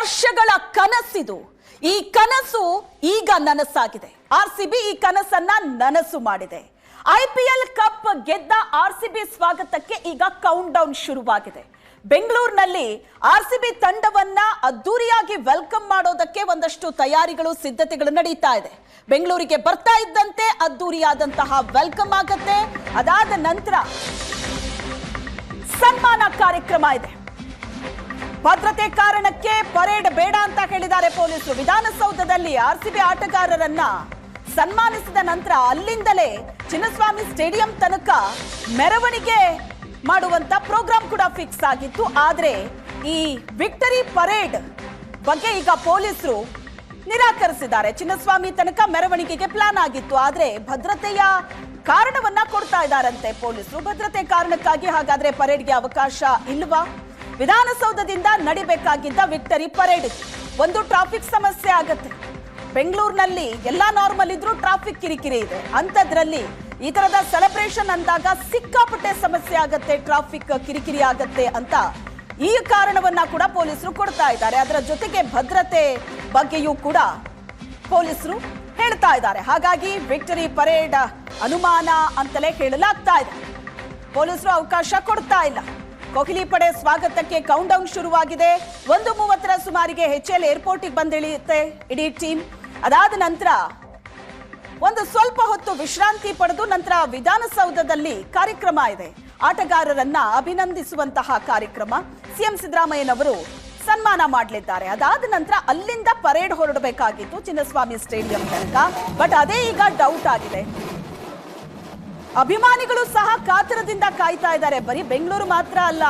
ವರ್ಷಗಳ ಕನಸಿದು. ಈ ಕನಸು ಈಗ ನನಸಾಗಿದೆ. ಆರ್ ಸಿ ಬಿ ಈ ಕನಸನ್ನ ನನಸು ಮಾಡಿದೆ. ಐ ಪಿ ಎಲ್ ಕಪ್ ಗೆದ್ದ ಆರ್ ಸಿ ಬಿ ಸ್ವಾಗತಕ್ಕೆ ಈಗ ಕೌಂಟ್ ಡೌನ್ ಶುರುವಾಗಿದೆ. ಬೆಂಗಳೂರಿನಲ್ಲಿ ಆರ್ ಸಿ ಬಿ ತಂಡವನ್ನ ಅದ್ದೂರಿಯಾಗಿ ವೆಲ್ಕಮ್ ಮಾಡೋದಕ್ಕೆ ಒಂದಷ್ಟು ತಯಾರಿಗಳು, ಸಿದ್ಧತೆಗಳು ನಡೀತಾ ಇದೆ. ಬೆಂಗಳೂರಿಗೆ ಬರ್ತಾ ಇದ್ದಂತೆ ಅದ್ದೂರಿಯಾದಂತಹ ವೆಲ್ಕಮ್ ಆಗುತ್ತೆ. ಅದಾದ ನಂತರ ಸನ್ಮಾನ ಕಾರ್ಯಕ್ರಮ ಇದೆ. ಭದ್ರತೆ ಕಾರಣಕ್ಕೆ ಪರೇಡ್ ಬೇಡ ಅಂತ ಹೇಳಿದ್ದಾರೆ ಪೊಲೀಸರು. ವಿಧಾನಸೌಧದಲ್ಲಿ ಆರ್ಸಿಬಿ ಆಟಗಾರರನ್ನ ಸನ್ಮಾನಿಸಿದ ನಂತರ ಅಲ್ಲಿಂದಲೇ ಚಿನ್ನಸ್ವಾಮಿ ಸ್ಟೇಡಿಯಂ ತನಕ ಮೆರವಣಿಗೆ ಮಾಡುವಂತ ಪ್ರೋಗ್ರಾಂ ಕೂಡ ಫಿಕ್ಸ್ ಆಗಿತ್ತು. ಆದ್ರೆ ಈ ವಿಕ್ಟರಿ ಪರೇಡ್ ಬಗ್ಗೆ ಈಗ ಪೊಲೀಸರು ನಿರಾಕರಿಸಿದ್ದಾರೆ. ಚಿನ್ನಸ್ವಾಮಿ ತನಕ ಮೆರವಣಿಗೆಗೆ ಪ್ಲಾನ್ ಆಗಿತ್ತು. ಆದ್ರೆ ಭದ್ರತೆಯ ಕಾರಣವನ್ನ ಕೊಡ್ತಾ ಇದ್ದಾರಂತೆ ಪೊಲೀಸರು. ಭದ್ರತೆ ಕಾರಣಕ್ಕಾಗಿ ಹಾಗಾದ್ರೆ ಪರೇಡ್ಗೆ ಅವಕಾಶ ಇಲ್ವಾ? ವಿಧಾನಸೌಧದಿಂದ ನಡಿಬೇಕಾಗಿದ್ದ ವಿಕ್ಟರಿ ಪರೇಡ್. ಒಂದು ಟ್ರಾಫಿಕ್ ಸಮಸ್ಯೆ ಆಗತ್ತೆ. ಬೆಂಗಳೂರಿನಲ್ಲಿ ಎಲ್ಲಾ ನಾರ್ಮಲ್ ಇದ್ರೂ ಟ್ರಾಫಿಕ್ ಕಿರಿಕಿರಿ ಇದೆ. ಅಂಥದ್ರಲ್ಲಿ ಈ ತರದ ಸೆಲೆಬ್ರೇಷನ್ ಅಂದಾಗ ಸಿಕ್ಕಾಪಟ್ಟೆ ಸಮಸ್ಯೆ ಆಗತ್ತೆ, ಟ್ರಾಫಿಕ್ ಕಿರಿಕಿರಿ ಆಗತ್ತೆ ಅಂತ ಈ ಕಾರಣವನ್ನ ಕೂಡ ಪೊಲೀಸರು ಕೊಡ್ತಾ ಇದ್ದಾರೆ. ಅದರ ಜೊತೆಗೆ ಭದ್ರತೆ ಬಗ್ಗೆಯೂ ಕೂಡ ಪೊಲೀಸರು ಹೇಳ್ತಾ ಇದ್ದಾರೆ. ಹಾಗಾಗಿ ವಿಕ್ಟರಿ ಪರೇಡ್ ಅನುಮಾನ ಅಂತಲೇ ಹೇಳಲಾಗ್ತಾ ಇದೆ. ಪೊಲೀಸರು ಅವಕಾಶ ಕೊಡ್ತಾ ಇಲ್ಲ. ಕೊಹ್ಲಿ ಪಡೆ ಸ್ವಾಗತಕ್ಕೆ ಕೌಂಟ್ ಡೌನ್ ಶುರುವಾಗಿದೆ. ಒಂದು ಮೂವತ್ತರ ಸುಮಾರಿಗೆ ಹೆಚ್ಎಲ್ ಎಲ್ ಏರ್ಪೋರ್ಟಿಗೆ ಬಂದಿಳಿಯುತ್ತೆ ಇಡೀ ಟೀಮ್ ಅದಾದ ನಂತರ ಒಂದು ಸ್ವಲ್ಪ ಹೊತ್ತು ವಿಶ್ರಾಂತಿ ಪಡೆದು ನಂತರ ವಿಧಾನಸೌಧದಲ್ಲಿ ಕಾರ್ಯಕ್ರಮ ಇದೆ. ಆಟಗಾರರನ್ನ ಅಭಿನಂದಿಸುವಂತಹ ಕಾರ್ಯಕ್ರಮ ಸಿಎಂ ಸಿದ್ದರಾಮಯ್ಯನವರು ಸನ್ಮಾನ ಮಾಡಲಿದ್ದಾರೆ. ಅದಾದ ನಂತರ ಅಲ್ಲಿಂದ ಪರೇಡ್ ಹೊರಡಬೇಕಾಗಿತ್ತು ಚಿನ್ನಸ್ವಾಮಿ ಸ್ಟೇಡಿಯಂ ತನಕ. ಬಟ್ ಅದೇ ಈಗ ಡೌಟ್ ಆಗಿದೆ. ಅಭಿಮಾನಿಗಳು ಸಹ ಕಾತರದಿಂದ ಕಾಯ್ತಾ ಇದ್ದಾರೆ. ಬರೀ ಬೆಂಗಳೂರು ಮಾತ್ರ ಅಲ್ಲ,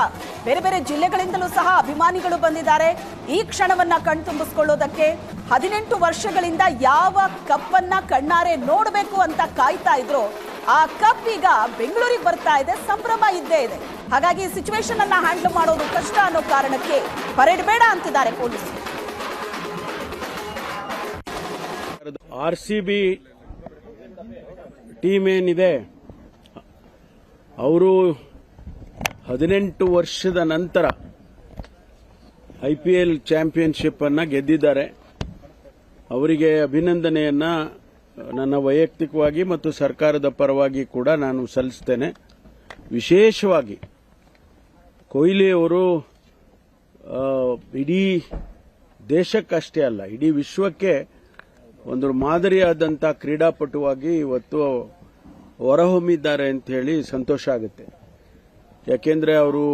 ಬೇರೆ ಬೇರೆ ಜಿಲ್ಲೆಗಳಿಂದಲೂ ಸಹ ಅಭಿಮಾನಿಗಳು ಬಂದಿದ್ದಾರೆ. ಈ ಕ್ಷಣವನ್ನ ಕಣ್ತುಂಬಿಸ್ಕೊಳ್ಳೋದಕ್ಕೆ ಹದಿನೆಂಟು ವರ್ಷಗಳಿಂದ ಯಾವ ಕಪ್ಪನ್ನ ಕಣ್ಣಾರೆ ನೋಡಬೇಕು ಅಂತ ಕಾಯ್ತಾ ಇದ್ರು. ಆ ಕಪ್ ಈಗ ಬೆಂಗಳೂರಿಗೆ ಬರ್ತಾ ಇದೆ, ಸಂಭ್ರಮ ಇದ್ದೇ ಇದೆ. ಹಾಗಾಗಿ ಸಿಚುವೇಶನ್ ಅನ್ನ ಹ್ಯಾಂಡಲ್ ಮಾಡೋದು ಕಷ್ಟ ಅನ್ನೋ ಕಾರಣಕ್ಕೆ ಪರೇಡ್ ಬೇಡ ಅಂತಿದ್ದಾರೆ ಪೊಲೀಸರು. ಆರ್ ಸಿ ಬಿ ಟೀಮ್ ಏನಿದೆ ಅವರು ಹದಿನೆಂಟು ವರ್ಷದ ನಂತರ ಐ ಪಿ ಎಲ್ ಚಾಂಪಿಯನ್ಶಿಪ್ ಅನ್ನ ಗೆದ್ದಿದ್ದಾರೆ. ಅವರಿಗೆ ಅಭಿನಂದನೆಯನ್ನ, ನನ್ನ ವೈಯಕ್ತಿಕವಾಗಿ ಮತ್ತು ಸರ್ಕಾರದ ಪರವಾಗಿ ಕೂಡ ನಾನು ಸಲ್ಲಿಸ್ತೇನೆ. ವಿಶೇಷವಾಗಿ ಕೊಹ್ಲಿಯವರು ಇಡೀ ದೇಶಕ್ಕಷ್ಟೇ ಅಲ್ಲ, ಇಡೀ ವಿಶ್ವಕ್ಕೆ ಒಂದು ಮಾದರಿಯಾದಂಥ ಕ್ರೀಡಾಪಟುವಾಗಿ ಇವತ್ತು ಹೊರಹೊಮ್ಮಿದ್ದಾರೆ ಅಂತ ಹೇಳಿ ಸಂತೋಷ ಆಗುತ್ತೆ. ಯಾಕೆಂದ್ರೆ ಅವರು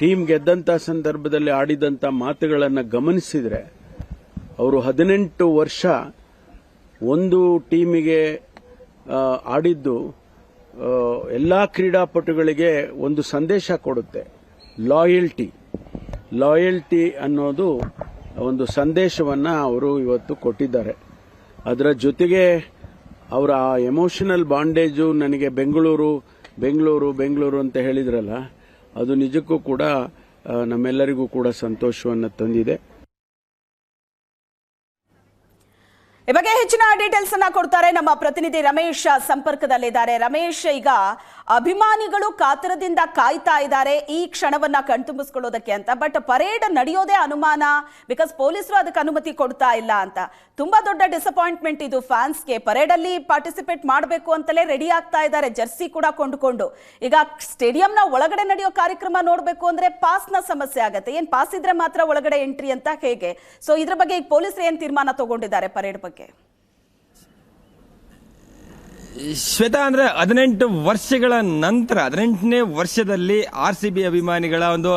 ಟೀಮ್ ಗೆದ್ದಂತ ಸಂದರ್ಭದಲ್ಲಿ ಆಡಿದಂತ ಮಾತುಗಳನ್ನು ಗಮನಿಸಿದ್ರೆ ಅವರು ಹದಿನೆಂಟು ವರ್ಷ ಒಂದು ಟೀಮಿಗೆ ಆಡಿದ್ದು ಎಲ್ಲ ಕ್ರೀಡಾಪಟುಗಳಿಗೆ ಒಂದು ಸಂದೇಶ ಕೊಡುತ್ತೆ. ಲಾಯಲ್ಟಿ. ಲಾಯಲ್ಟಿ ಅನ್ನೋದು ಒಂದು ಸಂದೇಶವನ್ನ ಅವರು ಇವತ್ತು ಕೊಟ್ಟಿದ್ದಾರೆ. ಅದರ ಜೊತೆಗೆ ಅವರ ಆ ಎಮೋಷನಲ್ ಬಾಂಡೇಜು ನನಗೆ ಬೆಂಗಳೂರು ಬೆಂಗಳೂರು ಬೆಂಗಳೂರು ಅಂತ ಹೇಳಿದ್ರಲ್ಲ, ಅದು ನಿಜಕ್ಕೂ ಕೂಡ ನಮ್ಮೆಲ್ಲರಿಗೂ ಕೂಡ ಸಂತೋಷವನ್ನು ತಂದಿದೆ. ಈ ಬಗ್ಗೆ ಹೆಚ್ಚಿನ ಡೀಟೇಲ್ಸ್ ಅನ್ನ ಕೊಡ್ತಾರೆ ನಮ್ಮ ಪ್ರತಿನಿಧಿ ರಮೇಶ್ ಸಂಪರ್ಕದಲ್ಲಿದ್ದಾರೆ. ರಮೇಶ್, ಈಗ ಅಭಿಮಾನಿಗಳು ಕಾತರದಿಂದ ಕಾಯ್ತಾ ಇದ್ದಾರೆ. ಈ ಕ್ಷಣವನ್ನ ಕಣ್ತುಂಬಿಸ್ಕೊಳ್ಳೋದಕ್ಕೆ ಅಂತ. ಬಟ್ ಪರೇಡ್ ನಡೆಯೋದೇ ಅನುಮಾನ. ಬಿಕಾಸ್ ಪೊಲೀಸರು ಅದಕ್ಕೆ ಅನುಮತಿ ಕೊಡ್ತಾ ಇಲ್ಲ ಅಂತ. ತುಂಬಾ ದೊಡ್ಡ ಡಿಸಪಾಯಿಂಟ್ಮೆಂಟ್ ಇದು ಫ್ಯಾನ್ಸ್ಗೆ ಪರೇಡ್ ಅಲ್ಲಿ ಪಾರ್ಟಿಸಿಪೇಟ್ ಮಾಡಬೇಕು ಅಂತಲೇ ರೆಡಿ ಆಗ್ತಾ ಇದ್ದಾರೆ. ಜರ್ಸಿ ಕೂಡ ಕೊಂಡುಕೊಂಡು. ಈಗ ಸ್ಟೇಡಿಯಂನ ಒಳಗಡೆ ನಡೆಯೋ ಕಾರ್ಯಕ್ರಮ ನೋಡಬೇಕು ಅಂದ್ರೆ ಪಾಸ್ನ ಸಮಸ್ಯೆ ಆಗುತ್ತೆ. ಏನ್ ಪಾಸ್ ಇದ್ರೆ ಮಾತ್ರ ಒಳಗಡೆ ಎಂಟ್ರಿ ಅಂತ ಹೇಗೆ? ಸೊ ಇದ್ರ ಬಗ್ಗೆ ಈಗ ಪೊಲೀಸರು ಏನ್ ತೀರ್ಮಾನ ತಗೊಂಡಿದ್ದಾರೆ ಪರೇಡ್ ಬಗ್ಗೆ? ಶ್ವೇತಾ ಅಂದ್ರೆ ಹದಿನೆಂಟು ವರ್ಷಗಳ ನಂತರ ಹದಿನೆಂಟನೇ ವರ್ಷದಲ್ಲಿ ಆರ್ ಸಿ ಬಿ ಅಭಿಮಾನಿಗಳ ಒಂದು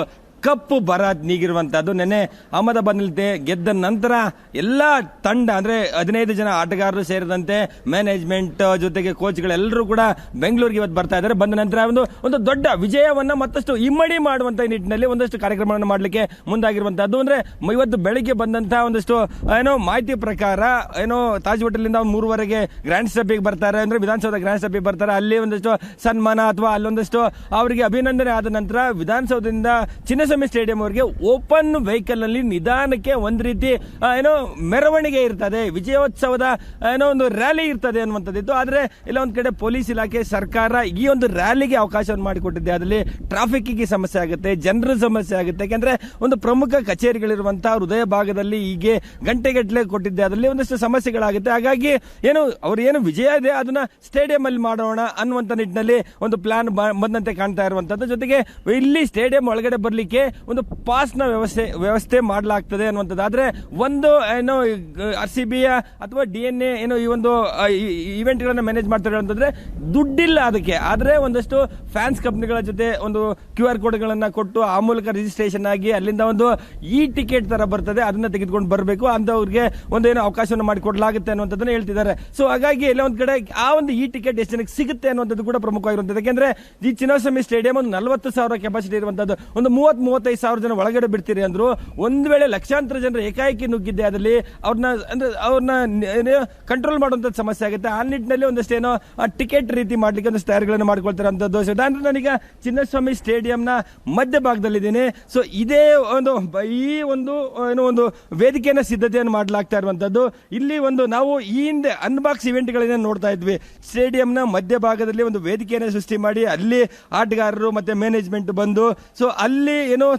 ಕಪ್ಪು ಬರ ನೆನೆ ನೆನ್ನೆ ಅಹಮದಾಬಾದ್ನಲ್ಲಿ ಗೆದ್ದ ನಂತರ ಎಲ್ಲ ತಂಡ, ಅಂದ್ರೆ ಹದಿನೈದು ಜನ ಆಟಗಾರರು ಸೇರಿದಂತೆ ಮ್ಯಾನೇಜ್ಮೆಂಟ್ ಜೊತೆಗೆ ಕೋಚ್ಗಳೆಲ್ಲರೂ ಕೂಡ ಬೆಂಗಳೂರಿಗೆ ಇವತ್ತು ಬರ್ತಾ ಇದ್ದಾರೆ. ಬಂದ ನಂತರ ಒಂದು ಒಂದು ದೊಡ್ಡ ವಿಜಯವನ್ನ ಮತ್ತಷ್ಟು ಇಮ್ಮಡಿ ಮಾಡುವಂತ ನಿಟ್ಟಿನಲ್ಲಿ ಒಂದಷ್ಟು ಕಾರ್ಯಕ್ರಮವನ್ನು ಮಾಡಲಿಕ್ಕೆ ಮುಂದಾಗಿರುವಂತಹದ್ದು. ಅಂದ್ರೆ ಇವತ್ತು ಬೆಳಿಗ್ಗೆ ಬಂದಂತಹ ಒಂದಷ್ಟು, ಏನೋ ಮಾಹಿತಿ ಪ್ರಕಾರ, ಏನೋ ತಾಜ್ ಹೋಟೆಲ್ನಿಂದ ಇಂದ ಮೂರುವರೆಗೆ ಗ್ರ್ಯಾಂಡ್ ಸಭೆಗೆ ಬರ್ತಾರೆ. ಅಂದ್ರೆ ವಿಧಾನಸೌಧ ಗ್ರ್ಯಾಂಡ್ ಸಭೆಗೆ ಬರ್ತಾರೆ. ಅಲ್ಲಿ ಒಂದಷ್ಟು ಸನ್ಮಾನ ಅಥವಾ ಅಲ್ಲೊಂದಷ್ಟು ಅವರಿಗೆ ಅಭಿನಂದನೆ ಆದ ನಂತರ ವಿಧಾನಸೌಧದಿಂದ ಚಿನ್ನಸ್ವಾಮಿ ಚಿನ್ನಸ್ವಾಮಿ ಸ್ಟೇಡಿಯಂ ಅವರಿಗೆ ಓಪನ್ ವೆಹಿಕಲ್ನಲ್ಲಿ ನಿಧಾನಕ್ಕೆ ಒಂದ್ ರೀತಿ ಏನೋ ಮೆರವಣಿಗೆ ಇರ್ತದೆ, ವಿಜಯೋತ್ಸವದ ಏನೋ ಒಂದು ರ್ಯಾಲಿ ಇರ್ತದೆ ಅನ್ನುವಂಥದ್ದಿತ್ತು. ಆದ್ರೆ ಇಲ್ಲ, ಒಂದ್ ಕಡೆ ಪೊಲೀಸ್ ಇಲಾಖೆ ಸರ್ಕಾರ ಈ ಒಂದು ರ್ಯಾಲಿಗೆ ಅವಕಾಶವನ್ನು ಮಾಡಿಕೊಟ್ಟಿದೆ ಅದರಲ್ಲಿ ಟ್ರಾಫಿಕ್ಗೆ ಸಮಸ್ಯೆ ಆಗುತ್ತೆ, ಜನರ ಸಮಸ್ಯೆ ಆಗುತ್ತೆ. ಯಾಕಂದ್ರೆ ಒಂದು ಪ್ರಮುಖ ಕಚೇರಿಗಳಿರುವಂತಹ ಹೃದಯ ಭಾಗದಲ್ಲಿ ಹೀಗೆ ಗಂಟೆಗಟ್ಟಲೆ ಕೊಟ್ಟಿದ್ದೆ. ಅದರಲ್ಲಿ ಒಂದಷ್ಟು ಸಮಸ್ಯೆಗಳಾಗುತ್ತೆ. ಹಾಗಾಗಿ ಏನು, ಅವ್ರು ಏನು ವಿಜಯ ಇದೆ, ಅದನ್ನ ಸ್ಟೇಡಿಯಂ ಅಲ್ಲಿ ಮಾಡೋಣ ಅನ್ನುವಂತ ನಿಟ್ಟಿನಲ್ಲಿ ಒಂದು ಪ್ಲಾನ್ ಬಂದಂತೆ ಕಾಣ್ತಾ ಇರುವಂತದ್ದು ಜೊತೆಗೆ ಇಲ್ಲಿ ಸ್ಟೇಡಿಯಂ ಒಳಗಡೆ ಬರ್ಲಿಕ್ಕೆ ಒಂದು ಪಾಸ್ನ ವ್ಯವಸ್ಥೆ ವ್ಯವಸ್ಥೆ ಮಾಡಲಾಗ್ತದೆ ಅನ್ನುವಂಥದ್ದು. ಆದ್ರೆ ಒಂದು, ಏನೋ ಆರ್ ಸಿ ಬಿಯ ಅಥವಾ ಡಿ ಎನ್ ಎ ಏನೋ ಈ ಒಂದು ಈವೆಂಟ್ ಗಳನ್ನ ಮ್ಯಾನೇಜ್ ಮಾಡ್ತಾರೆ ಅಂತಂದ್ರೆ ದುಡ್ಡಿಲ್ಲ ಅದಕ್ಕೆ. ಆದ್ರೆ ಒಂದಷ್ಟು ಫ್ಯಾನ್ಸ್ ಕಂಪ್ನಿಗಳ ಜೊತೆ ಒಂದು ಕ್ಯೂ ಆರ್ ಕೋಡ್ ಗಳನ್ನ ಕೊಟ್ಟು ಆ ಮೂಲಕ ರಿಜಿಸ್ಟ್ರೇಷನ್ ಆಗಿ ಅಲ್ಲಿಂದ ಒಂದು ಇ ಟಿಕೆಟ್ ತರ ಬರ್ತದೆ. ಅದನ್ನ ತೆಗೆದುಕೊಂಡು ಬರಬೇಕು. ಅಂಥವ್ರಿಗೆ ಒಂದು ಏನೋ ಅವಕಾಶವನ್ನು ಮಾಡಿಕೊಡ್ಲಾಗುತ್ತೆ ಅನ್ನುವಂಥದ್ದನ್ನ ಹೇಳ್ತಿದ್ದಾರೆ. ಸೊ ಹಾಗಾಗಿ ಎಲ್ಲ ಒಂದ್ ಕಡೆ ಆ ಒಂದು ಈ ಟಿಕೆಟ್ ಎಷ್ಟು ಜನಕ್ಕೆ ಸಿಗುತ್ತೆ ಅನ್ನುವಂಥದ್ದು ಕೂಡ ಪ್ರಮುಖವಾಗಿರುವಂಥದ್ದು. ಯಾಕೆಂದ್ರೆ ಈ ಚಿನ್ನಸ್ವಾಮಿ ಸ್ಟೇಡಿಯಂ ಒಂದು ನಲವತ್ತು ಸಾವಿರ ಕೆಪಾಸಿಟಿ ಇರುವಂತದ್ದು ಒಂದು ಮೂವತ್ ಮೂವತ್ತೈದು ಸಾವಿರ ಜನ ಒಳಗಡೆ ಬಿಡ್ತೀರಿ ಅಂದ್ರು, ಒಂದು ವೇಳೆ ಲಕ್ಷಾಂತರ ಜನರು ಏಕಾಏಕಿ ನುಗ್ಗಿದ್ದೆ ಅದರಲ್ಲಿ ಅವ್ರನ್ನ ಅಂದ್ರೆ ಅವ್ರನ್ನ ಕಂಟ್ರೋಲ್ ಮಾಡುವಂತ ಸಮಸ್ಯೆ ಆಗುತ್ತೆ. ಆ ನಿಟ್ಟಿನಲ್ಲಿ ಒಂದಷ್ಟು ಏನೋ ಟಿಕೆಟ್ ರೀತಿ ಮಾಡ್ಲಿಕ್ಕೆ ಒಂದಷ್ಟು ತಯಾರಿಗಳನ್ನು ಮಾಡ್ಕೊಳ್ತಾರೆ ಅಂತ ದೋಷ ಅಂದ್ರೆ ನಾನೀಗ ಚಿನ್ನಸ್ವಾಮಿ ಸ್ಟೇಡಿಯಂನ ಮಧ್ಯಭಾಗದಲ್ಲಿದ್ದೀನಿ ಸೊ ಇದೇ ಒಂದು, ಈ ಒಂದು, ಏನೋ ಒಂದು ವೇದಿಕೆಯನ್ನ ಸಿದ್ಧತೆಯನ್ನು ಮಾಡಲಾಗ್ತಾ ಇರುವಂತದ್ದು ಇಲ್ಲಿ ಒಂದು ನಾವು ಈ ಹಿಂದೆ ಅನ್ಬಾಕ್ಸ್ ಇವೆಂಟ್ಗಳನ್ನ ನೋಡ್ತಾ ಇದ್ವಿ. ಸ್ಟೇಡಿಯಂನ ಮಧ್ಯಭಾಗದಲ್ಲಿ ಒಂದು ವೇದಿಕೆಯನ್ನು ಸೃಷ್ಟಿ ಮಾಡಿ, ಅಲ್ಲಿ ಆಟಗಾರರು ಮತ್ತೆ ಮ್ಯಾನೇಜ್ಮೆಂಟ್ ಬಂದು ಸೊ ಅಲ್ಲಿ ಏನೋ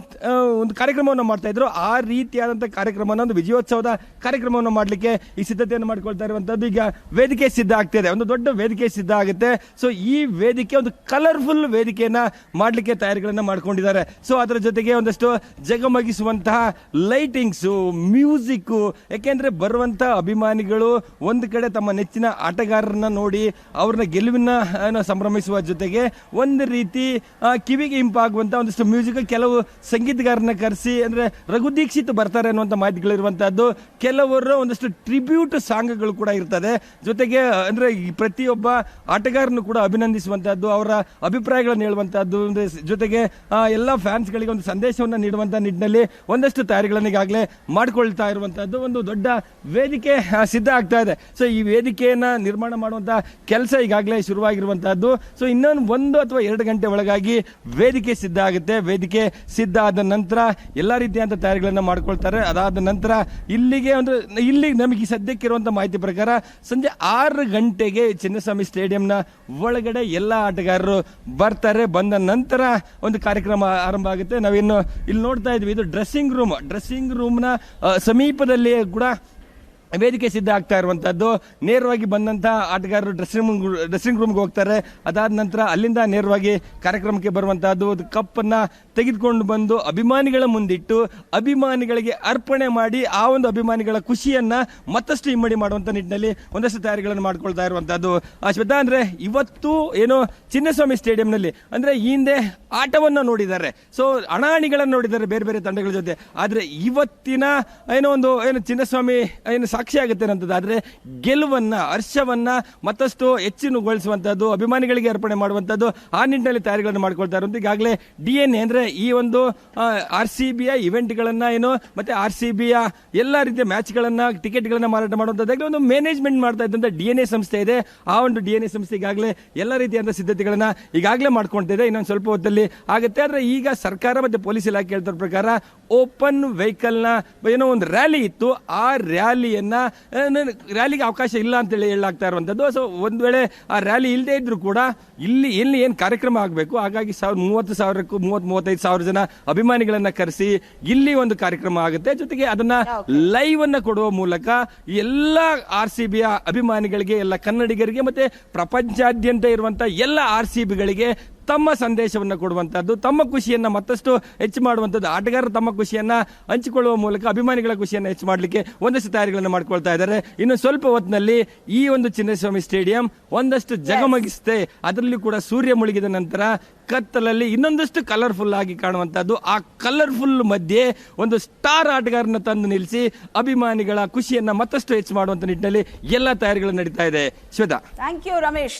ಒಂದು ಕಾರ್ಯಕ್ರಮವನ್ನು ಮಾಡ್ತಾ ಇದ್ರು. ಆ ರೀತಿಯಾದಂಥ ಕಾರ್ಯಕ್ರಮವನ್ನು, ಒಂದು ವಿಜಯೋತ್ಸವದ ಕಾರ್ಯಕ್ರಮವನ್ನು ಮಾಡಲಿಕ್ಕೆ ಈ ಸಿದ್ಧತೆಯನ್ನು ಮಾಡ್ಕೊಳ್ತಾ ಇರುವಂಥದ್ದು ಈಗ ವೇದಿಕೆ ಸಿದ್ಧ ಆಗ್ತಿದೆ ಒಂದು ದೊಡ್ಡ ವೇದಿಕೆ ಸಿದ್ಧ ಆಗುತ್ತೆ. ಸೊ ಈ ವೇದಿಕೆ ಒಂದು ಕಲರ್ಫುಲ್ ವೇದಿಕೆಯನ್ನು ಮಾಡಲಿಕ್ಕೆ ತಯಾರಿಗಳನ್ನ ಮಾಡ್ಕೊಂಡಿದ್ದಾರೆ. ಸೊ ಅದರ ಜೊತೆಗೆ ಒಂದಷ್ಟು ಜಗಮಗಿಸುವಂತಹ ಲೈಟಿಂಗ್ಸು ಮ್ಯೂಸಿಕ್ ಯಾಕೆಂದ್ರೆ ಬರುವಂಥ ಅಭಿಮಾನಿಗಳು ಒಂದು ಕಡೆ ತಮ್ಮ ನೆಚ್ಚಿನ ಆಟಗಾರರನ್ನ ನೋಡಿ ಅವ್ರನ್ನ ಗೆಲುವಿನ ಸಂಭ್ರಮಿಸುವ ಜೊತೆಗೆ ಒಂದು ರೀತಿ ಕಿವಿಗೆ ಇಂಪಾಗುವಂಥ ಒಂದಷ್ಟು ಮ್ಯೂಸಿಕ್ ಕೆಲವು ಸಂಗೀತಗಾರನ ಕರೆಸಿ, ಅಂದ್ರೆ ರಘು ದೀಕ್ಷಿತ್ ಬರ್ತಾರೆ ಅನ್ನುವಂಥ ಮಾಹಿತಿಗಳಿರುವಂಥದ್ದು ಕೆಲವರು ಒಂದಷ್ಟು ಟ್ರಿಬ್ಯೂಟ್ ಸಾಂಗ್ಗಳು ಕೂಡ ಇರ್ತದೆ. ಜೊತೆಗೆ, ಅಂದ್ರೆ ಪ್ರತಿಯೊಬ್ಬ ಆಟಗಾರನು ಕೂಡ ಅಭಿನಂದಿಸುವಂಥದ್ದು ಅವರ ಅಭಿಪ್ರಾಯಗಳನ್ನು ಹೇಳುವಂಥದ್ದು ಜೊತೆಗೆ ಎಲ್ಲ ಫ್ಯಾನ್ಸ್ಗಳಿಗೆ ಒಂದು ಸಂದೇಶವನ್ನು ನೀಡುವಂಥ ನಿಟ್ಟಿನಲ್ಲಿ ಒಂದಷ್ಟು ತಯಾರಿಗಳನ್ನು ಈಗಾಗಲೇ ಮಾಡಿಕೊಳ್ತಾ ಇರುವಂಥದ್ದು ಒಂದು ದೊಡ್ಡ ವೇದಿಕೆ ಸಿದ್ಧ ಆಗ್ತಾ ಇದೆ. ಸೊ ಈ ವೇದಿಕೆಯನ್ನು ನಿರ್ಮಾಣ ಮಾಡುವಂಥ ಕೆಲಸ ಈಗಾಗಲೇ ಶುರುವಾಗಿರುವಂಥದ್ದು ಸೊ ಇನ್ನೊಂದು ಒಂದು ಅಥವಾ ಎರಡು ಗಂಟೆ ಒಳಗಾಗಿ ವೇದಿಕೆ ಸಿದ್ಧ ಆಗುತ್ತೆ. ವೇದಿಕೆ ಆದ ನಂತರ ಎಲ್ಲ ರೀತಿಯಾದಂಥ ತಯಾರಿಗಳನ್ನ ಮಾಡ್ಕೊಳ್ತಾರೆ. ಅದಾದ ನಂತರ ಇಲ್ಲಿಗೆ ಒಂದು ಇಲ್ಲಿ ನಮಗೆ ಸದ್ಯಕ್ಕೆ ಇರುವಂಥ ಮಾಹಿತಿ ಪ್ರಕಾರ ಸಂಜೆ ಆರು ಗಂಟೆಗೆ ಚಿನ್ನಸ್ವಾಮಿ ಸ್ಟೇಡಿಯಂನ ಒಳಗಡೆ ಎಲ್ಲ ಆಟಗಾರರು ಬರ್ತಾರೆ. ಬಂದ ನಂತರ ಒಂದು ಕಾರ್ಯಕ್ರಮ ಆರಂಭ ಆಗುತ್ತೆ. ನಾವಿನ್ನು ಇಲ್ಲಿ ನೋಡ್ತಾ ಇದ್ವಿ ಇದು ಡ್ರೆಸ್ಸಿಂಗ್ ರೂಮ್ ಡ್ರೆಸ್ಸಿಂಗ್ ರೂಮ್ನ ಸಮೀಪದಲ್ಲಿ ಕೂಡ ವೇದಿಕೆ ಸಿದ್ಧ ಆಗ್ತಾ ಇರುವಂತಹದ್ದು. ನೇರವಾಗಿ ಬಂದಂತಹ ಆಟಗಾರರು ಡ್ರೆಸ್ಸಿಂಗ್ ರೂಮ್ ಡ್ರೆಸ್ಸಿಂಗ್ ರೂಮ್ಗೆ ಹೋಗ್ತಾರೆ. ಅದಾದ ನಂತರ ಅಲ್ಲಿಂದ ನೇರವಾಗಿ ಕಾರ್ಯಕ್ರಮಕ್ಕೆ ಬರುವಂತಹದ್ದು. ಕಪ್ ಅನ್ನ ತೆಗೆದುಕೊಂಡು ಬಂದು ಅಭಿಮಾನಿಗಳ ಮುಂದಿಟ್ಟು ಅಭಿಮಾನಿಗಳಿಗೆ ಅರ್ಪಣೆ ಮಾಡಿ ಆ ಒಂದು ಅಭಿಮಾನಿಗಳ ಖುಷಿಯನ್ನ ಮತ್ತಷ್ಟು ಇಮ್ಮಡಿ ಮಾಡುವಂತ ನಿಟ್ಟಿನಲ್ಲಿ ಒಂದಷ್ಟು ತಯಾರಿಗಳನ್ನು ಮಾಡ್ಕೊಳ್ತಾ ಇರುವಂತಹದ್ದು. ಶ್ವೇತಾ, ಅಂದ್ರೆ ಇವತ್ತು ಏನು ಚಿನ್ನಸ್ವಾಮಿ ಸ್ಟೇಡಿಯಂನಲ್ಲಿ ಅಂದ್ರೆ ಈ ಹಿಂದೆ ಆಟವನ್ನ ನೋಡಿದ್ದಾರೆ. ಸೊ ಅಣಾಣಿಗಳನ್ನು ನೋಡಿದ್ದಾರೆ ಬೇರೆ ಬೇರೆ ತಂಡಗಳ ಜೊತೆ. ಆದರೆ ಇವತ್ತಿನ ಏನೋ ಒಂದು, ಏನು ಚಿನ್ನಸ್ವಾಮಿ ಏನು ಸಾಕ್ಷಿ ಆಗುತ್ತೆ ಅನ್ನೋದಾದ್ರೆ ಗೆಲುವನ್ನು, ಹರ್ಷವನ್ನು ಮತ್ತಷ್ಟು ಹೆಚ್ಚಿನಗೊಳಿಸುವಂಥದ್ದು ಅಭಿಮಾನಿಗಳಿಗೆ ಅರ್ಪಣೆ ಮಾಡುವಂಥದ್ದು ಆ ನಿಟ್ಟಿನಲ್ಲಿ ತಯಾರಿಗಳನ್ನು ಮಾಡ್ಕೊಳ್ತಾ ಅಂತ ಈಗಾಗಲೇ ಡಿ ಎನ್ ಅಂದ್ರೆ ಈ ಒಂದು ಆರ್ ಸಿ ಬಿಯ ಇವೆಂಟ್ಗಳನ್ನು ಏನು, ಮತ್ತು ಆರ್ ಸಿ ಬಿಯ ಎಲ್ಲ ರೀತಿಯ ಮ್ಯಾಚ್ಗಳನ್ನು, ಟಿಕೆಟ್ಗಳನ್ನು ಮಾರಾಟ ಮಾಡುವಂಥದ್ದಾಗಲಿ ಒಂದು ಮ್ಯಾನೇಜ್ಮೆಂಟ್ ಮಾಡ್ತಾ ಇದ್ದಂಥ ಡಿ ಎನ್ ಎ ಸಂಸ್ಥೆ ಇದೆ. ಆ ಒಂದು ಡಿ ಎನ್ ಎ ಸಂಸ್ಥೆ ಈಗಾಗಲೇ ಎಲ್ಲ ರೀತಿಯಾದ ಸಿದ್ಧತೆಗಳನ್ನು ಈಗಾಗಲೇ ಮಾಡ್ಕೊಳ್ತಿದೆ ಇನ್ನೊಂದು ಸ್ವಲ್ಪ ಹೊತ್ತಲ್ಲಿ ಆಗುತ್ತೆ. ಆದರೆ ಈಗ ಸರ್ಕಾರ ಮತ್ತೆ ಪೊಲೀಸ್ ಇಲಾಖೆ ಹೇಳ್ತಿರೋ ಪ್ರಕಾರ ಓಪನ್ ವೆಹಿಕಲ್ನ ಏನೋ ಒಂದು ರ್ಯಾಲಿ ಇತ್ತು. ಆ ರ್ಯಾಲಿಯನ್ನ ರ್ಯಾಲಿಗೆ ಅವಕಾಶ ಇಲ್ಲ ಅಂತೇಳಿ ಹೇಳಾಗ್ತಾ ಇರುವಂಥದ್ದು. ಸೊ ಒಂದು ವೇಳೆ ಆ ರ್ಯಾಲಿ ಇಲ್ಲದೇ ಇದ್ದರೂ ಕೂಡ ಇಲ್ಲಿ ಎಲ್ಲಿ ಏನು ಕಾರ್ಯಕ್ರಮ ಆಗಬೇಕು? ಹಾಗಾಗಿ ಸಾವಿರ ಮೂವತ್ತು ಸಾವಿರಕ್ಕೂ ಮೂವತ್ತು ಮೂವತ್ತೈದು ಸಾವಿರ ಜನ ಅಭಿಮಾನಿಗಳನ್ನು ಕರೆಸಿ ಇಲ್ಲಿ ಒಂದು ಕಾರ್ಯಕ್ರಮ ಆಗುತ್ತೆ. ಜೊತೆಗೆ ಅದನ್ನ ಲೈವ್ ಅನ್ನ ಕೊಡುವ ಮೂಲಕ ಎಲ್ಲ ಆರ್ ಸಿ ಬಿಯ ಅಭಿಮಾನಿಗಳಿಗೆ ಎಲ್ಲ ಕನ್ನಡಿಗರಿಗೆ ಮತ್ತೆ ಪ್ರಪಂಚಾದ್ಯಂತ ಇರುವಂಥ ಎಲ್ಲ ಆರ್ ಸಿ ಬಿಗಳಿಗೆ ತಮ್ಮ ಸಂದೇಶವನ್ನು ಕೊಡುವಂಥದ್ದು ತಮ್ಮ ಖುಷಿಯನ್ನು ಮತ್ತಷ್ಟು ಹೆಚ್ಚು ಮಾಡುವಂಥದ್ದು ಆಟಗಾರರು ತಮ್ಮ ಖುಷಿಯನ್ನು ಹಂಚಿಕೊಳ್ಳುವ ಮೂಲಕ ಅಭಿಮಾನಿಗಳ ಖುಷಿಯನ್ನು ಹೆಚ್ಚು ಮಾಡಲಿಕ್ಕೆ ಒಂದಷ್ಟು ತಯಾರಿಗಳನ್ನು ಮಾಡಿಕೊಳ್ತಾ ಇದ್ದಾರೆ. ಇನ್ನು ಸ್ವಲ್ಪ ಹೊತ್ತಿನಲ್ಲಿ ಈ ಒಂದು ಚಿನ್ನಸ್ವಾಮಿ ಸ್ಟೇಡಿಯಂ ಒಂದಷ್ಟು ಜಗಮಗಿಸುತ್ತೆ. ಅದರಲ್ಲಿ ಕೂಡ ಸೂರ್ಯ ಮುಳುಗಿದ ನಂತರ ಕತ್ತಲಲ್ಲಿ ಇನ್ನೊಂದಷ್ಟು ಕಲರ್ಫುಲ್ ಆಗಿ ಕಾಣುವಂಥದ್ದು ಆ ಕಲರ್ಫುಲ್ ಮಧ್ಯೆ ಒಂದು ಸ್ಟಾರ್ ಆಟಗಾರನ ತಂದು ನಿಲ್ಲಿಸಿ ಅಭಿಮಾನಿಗಳ ಖುಷಿಯನ್ನು ಮತ್ತಷ್ಟು ಹೆಚ್ಚು ಮಾಡುವಂಥ ನಿಟ್ಟಿನಲ್ಲಿ ಎಲ್ಲ ತಯಾರಿಗಳು ನಡೀತಾ ಇದೆ. ಶ್ವೇತಾ. Thank you Ramesh